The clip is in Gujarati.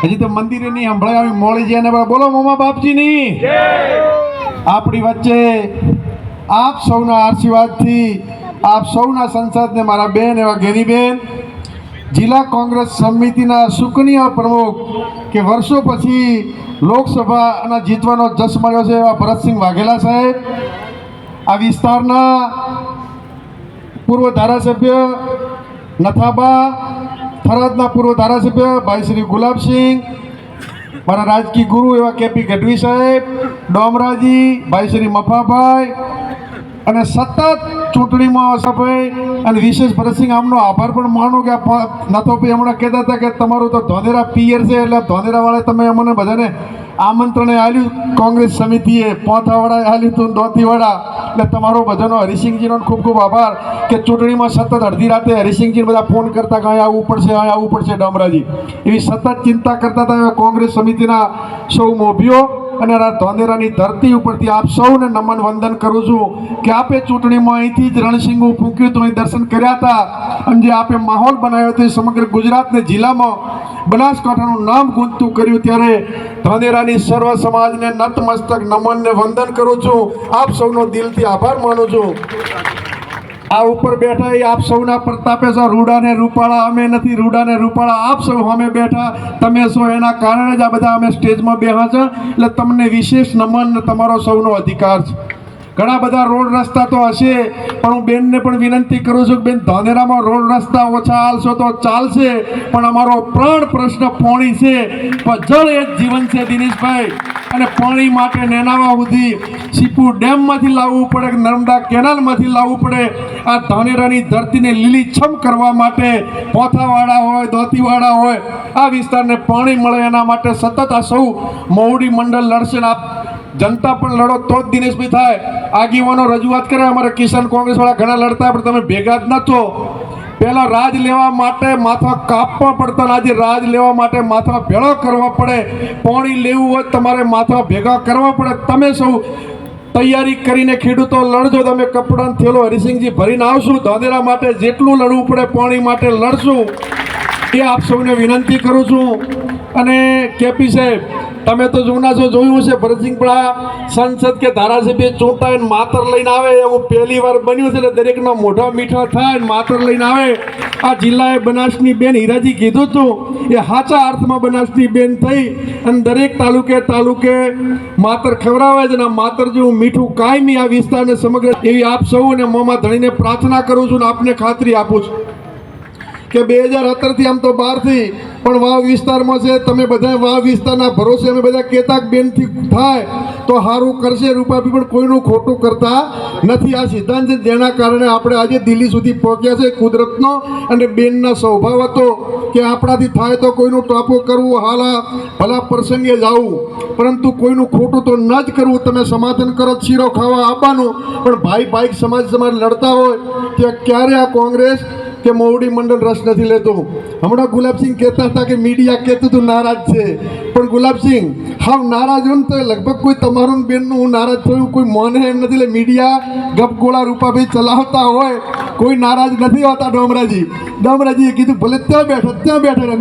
હજી તો મંદિરે નહીં સંભળાય આવી મોળી જઈને અને બોલો મોમા બાપજીની. આપણી વચ્ચે આપ સૌના આશીર્વાદથી આપ સૌના સંસદને મારા બેન એવા ગેનીબેન જિલ્લા કોંગ્રેસ સમિતિના સુકનીય પ્રમુખ કે વર્ષો પછી લોકસભાના જીતવાનો જશ મળ્યો છે એવા ભરતસિંહ વાઘેલા સાહેબ આ વિસ્તારના પૂર્વ ધારાસભ્ય નથાબા થરાદના પૂર્વ ધારાસભ્ય ભાઈ શ્રી ગુલાબસિંહ, મારા રાજકીય ગુરુ એવા કેપી ગઢવી સાહેબ, ડોમરાજી, ભાઈ શ્રી મફાભાઈ અને સતત ચૂંટણીમાં સફાઈ અને વિશેષ ભરતસિંહ આમનો આભાર પણ માનો કે આ પ- નથોભાઈ હમણાં કહેતા હતા કે તમારું તો ધોનેરા પિયર છે એટલે ધોનેરાવાળા તમે અમને બધાને આમંત્રણે આલ્યું કોંગ્રેસ સમિતિએ પોથાવાળાએ આલ્યું હતું, દોતીવાળા. એટલે તમારો બધાનો હરિસિંહજીનો ખૂબ ખૂબ આભાર કે ચૂંટણીમાં સતત અડધી રાતે હરિસિંહજી બધા ફોન કરતા કે અહીંયા આવવું પડશે, અહીંયા આવવું પડશે ડામરાજી. એવી સતત ચિંતા કરતા હતા કોંગ્રેસ સમિતિના સૌ મોભીઓ. અને આ ધોંધેરાની ધરતી ઉપરથી આપ સૌને નમન વંદન કરું છું કે આપે ચૂંટણીમાં અહીંથી જ રણસિંગું ફૂંક્યું હતું અહીં દર્શન કર્યા હતા અને જે આપે માહોલ બનાવ્યો એ સમગ્ર ગુજરાતને જિલ્લામાં બનાસકાંઠાનું નામ ગુંજતું કર્યું ત્યારે ધોંધેરાની સર્વ સમાજને નતમસ્તક નમનને વંદન કરું છું. આપ સૌનો દિલથી આભાર માનું છું. આ ઉપર બેઠા એ આપ સૌના પ્રતાપે છો રૂડા ને રૂપાળા, અમે નથી રૂડા ને રૂપાળા, આપ સૌ અમે બેઠા. તમે છો એના કારણે જ આ બધા અમે સ્ટેજમાં બેહા છે. એટલે તમને વિશેષ નમન તમારો સૌનો અધિકાર છે. ઘણા બધા રોડ રસ્તા તો હશે. પણ હું બેનને પણ વિનંતી કરું છું કે બેન, ધાનેરામાં રોડ રસ્તા ઓછા હાલશો તો ચાલશે, પણ અમારો પ્રાણ પ્રશ્ન પાણી છે. પણ જળ એ જ જીવન છે દિનેશભાઈ, અને પાણી માટે નેનાવા સુધી સીપુ ડેમમાંથી લાવવું પડે કે નર્મદા કેનાલમાંથી લાવવું પડે. આ ધાનેરાની ધરતીને લીલીછમ કરવા માટે પોથાવાળા હોય, દોતીવાળા હોય, આ વિસ્તારને પાણી મળે એના માટે સતત આ સૌ મહુડી મંડળ લડશે આપ જનતા પણ લડો તો જ દિનેશભાઈ થાય. આગેવાનો રજૂઆત કરે, અમારે કિસાન કોંગ્રેસવાળા ઘણા લડતા, પણ તમે ભેગા જ નતો પહેલા રાજ લેવા માટે માથા કાપવા પડતા આજે રાજ લેવા માટે માથા ભેળા કરવા પડે. પાણી લેવું હોય તમારે માથા ભેગા કરવા પડે. તમે સૌ તૈયારી કરીને ખેડૂતો લડજો. તમે કપડાં થેલો હરિસિંહજી ભરીને આવશું. ધાંધેરા માટે જેટલું લડવું પડે, પાણી માટે લડશું. એ આપ સૌને વિનંતી કરું છું. અને કેપી સાહેબ તમે તો જૂના જોયું છે ભરતસિંહ પણ સંસદ કે ધારાસભ્ય ચૂંટાય માતર લઈને આવે, એવું પહેલી વાર બન્યું છે, એટલે દરેકના મોઢા મીઠા થાય માતર લઈને આવે. આ જિલ્લાએ બનાસની બેન હીરાજી કીધું હતું, એ સાચા અર્થમાં બનાસની બેન થઈ અને દરેક તાલુકે તાલુકે માતર ખવડાવે છે અને માતર જેવું મીઠું કાયમી આ વિસ્તારને સમગ્ર એવી આપ સૌને મોમાં ધણીને પ્રાર્થના કરું છું ને આપને ખાતરી આપું છું કે બે હજાર સત્તરથી આમ તો બહારથી પણ વાવ વિસ્તારમાં છે, તમે બધા વાવ વિસ્તારના ભરોસે અમે બધા કહેતા બેનથી થાય તો સારું કરશે રૂપાભી પણ કોઈનું ખોટું કરતા નથી. આ સિદ્ધાંત જેના કારણે આપણે આજે દિલ્હી સુધી પહોંચ્યા છે, કુદરતનો અને બેનના સ્વભાવ હતો કે આપણાથી થાય તો કોઈનું ટોપો કરવું, હાલા ભલા પ્રસંગે જવું. પરંતુ કોઈનું ખોટું તો ન જ કરવું. તમે સમાધાન કરો, શીરો ખાવા આપવાનું પણ ભાઈ ભાઈ સમાજ સમાજ લડતા હોય, ત્યાં ક્યારે આ કોંગ્રેસ કે મોવડી મંડળ રસ નથી લેતું. હમણાં ગુલાબસિંહ કહેતા હતા કે મીડિયા કહેતું હતું, નારાજ છે. પણ ગુલાબસિંહ, હાવ નારાજ હોય તો લગભગ કોઈ તમારું બેનનું હું નારાજ થયું કોઈ મને એમ નથી. એટલે મીડિયા ગપગોળા રૂપાભાઈ ચલાવતા હોય, કોઈ નારાજ નથી હોતા. ડોમરાજી, ડોમરાજીએ કીધું, ભલે ત્યાં બેઠા ત્યાં બેઠા.